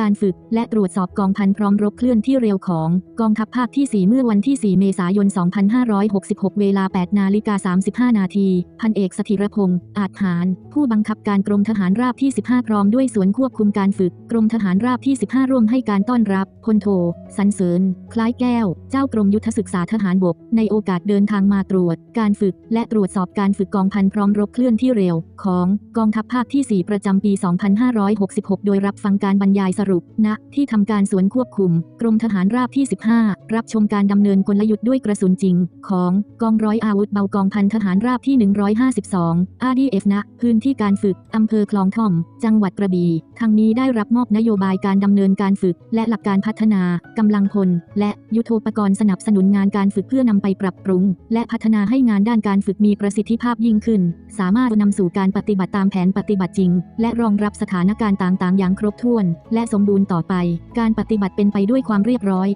การฝึกและตรวจสอบกองพันพร้อมรบเคลื่อนที่เร็วของกองทัพภาคที่ 4 เมื่อวันที่ 4 เมษายน 2566 เวลา 8 นาฬิกา 35 นาที พันเอกสถิรพงศ์อาจหาร ผู้บังคับการกรมทหารราบที่ 15 พร้อมด้วยสวนควบคุมการฝึก กรมทหารราบที่ 15 ร่วมให้การต้อนรับพลโทสันเสริญ คล้ายแก้ว เจ้ากรมยุทธศึกษาทหารบก ในโอกาสเดินทางมาตรวจ การฝึก และตรวจสอบการฝึกกองพันพร้อมรบเคลื่อนที่เร็ว ของกองทัพภาคที่ 4 ประจำปี 2566 โดยรับฟังการบรรยายสรุปณที่ทำการสวนควบคุม กรมทหารราบที่ 15 รับชมการดำเนินกลยุทธ์ด้วยกระสุนจริง ของกองร้อยอาวุธเบากองพันทหารราบที่ 152 RDF ณพื้นที่การฝึกอำเภอคลองท่อม จังหวัดกระบี่ทางนี้ได้รับมอบนโยบายการดำเนินการฝึก และหลักการพัฒนากำลังพล และยุทโธปกรณ์สนับสนุนงานการฝึกเพื่อนำไปปรับปรุง และพัฒนาให้งานด้านการฝึกมีประสิทธิภาพยิ่งขึ้น สามารถนำสู่การปฏิบัติตามแผนปฏิบัติจริง และรองรับสถานการณ์ต่างๆ อย่างครบถ้วน และสมบูรณ์ต่อไป การปฏิบัติเป็นไปด้วยความเรียบร้อย